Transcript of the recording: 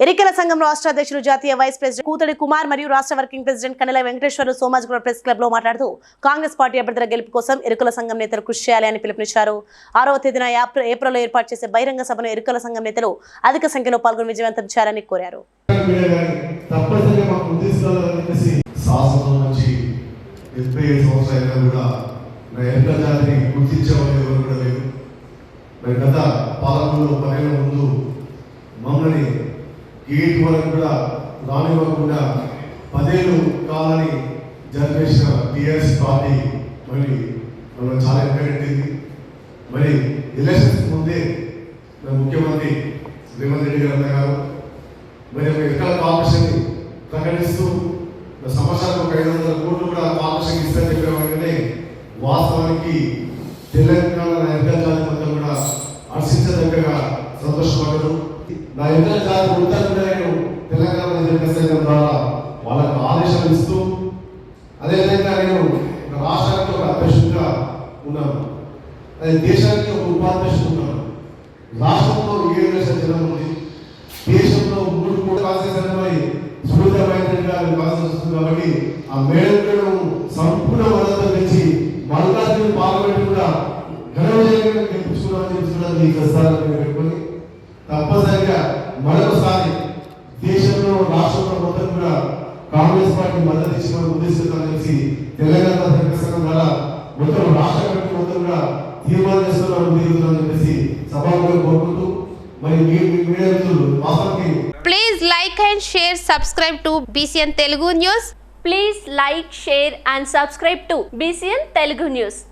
ఎన్నికల సంఘం రాష్ట్ర అధ్యక్షులు జాతీయ వైస్ ప్రెసిడెంట్ కూతడి కుమార్ మరియు రాష్ట్ర వర్కింగ్ ప్రెసిడెంట్ కనెల వెంకటేశ్వర సోమాజిగూడ ప్రెస్ క్లబ్లో మాట్లాడుతూ కాంగ్రెస్ పార్టీ అభ్యర్థుల గెలుపు కోసం ఎరుకల సంఘం నేతలు కృషి చేయాలి అని పిలుపునిచ్చారు. ఆరవ తేదీన ఏప్రిల్ ఏప్రిల్లో ఏర్పాటు చేసే బహిరంగ సభను ఎరుకల సంఘం నేతలు అధిక సంఖ్యలో పాల్గొని విజయవంతం చేయాలని కోరారు. గత ముందు మమ్మల్ని గేట్ వరకు కూడా రానివ్వకుండా పదేళ్ళు కాలని జరిపేసిన టీఆర్ఎస్ పార్టీ మరి మనం చాలా వెనకబెట్టింది మరి ఎలక్షన్స్ ముందే మన ముఖ్యమంత్రి రేవంత్ రెడ్డి గారు అన్నగారు మరి ఎక్కడ కార్పొరేషన్ ప్రకటిస్తూ సంవత్సరానికి ఒక ఐదు వందల కోట్లు కూడా కార్పొరేషన్ ఇస్తారని చెప్పిన వెంటనే వాస్తవానికి తెలంగాణ నా మొత్తం కూడా హర్షించదగ్గగా సంతోషపడ్డారు. నా ఎక్కడ జాతి మొత్తం కూడా నేను తెలంగాణ ఎన్నికల సంఘం ద్వారా వాళ్ళకు అదేవిధంగా నేను ఒక రాష్ట్రానికి ఒక అధ్యక్షుడిగా ఉన్నాను. అదే దేశానికి ఒక ఉపాధ్యక్షుడు ఉన్నాను. రాష్ట్రంలో ఏడు లక్షల జనం ఉంది దేశంలో మూడు కోట్ల కాన్స్టిట్యూషన్ సునీత గారు కాబట్టి ఆ మేడం సంపూర్ణ మద్దతు ఇచ్చి మల్లాది పార్లమెంట్ కూడా ఘన విజయంగా గెలుపుకున్నామని చెప్తున్నారు ప్రస్తావన పెట్టుకొని తప్పనిసరిగా మరొకసారి దేశంలో రాష్ట్రంలో మొత్తం కూడా కాంగ్రెస్ పార్టీ మద్దతు ఇచ్చిన ఉద్దేశంతో కలిసి తెలంగాణ ప్రజల సంఘం ద్వారా మొత్తం రాష్ట్ర కమిటీ మొత్తం కూడా తీర్మానం చేస్తున్నారు ఉద్యోగులు చెప్పేసి సభలో కోరుకుంటూ మరి మీడియా మిత్రులు వాస్తవానికి Please like and share, subscribe to BCN Telugu News. Please like, share and subscribe to BCN Telugu News.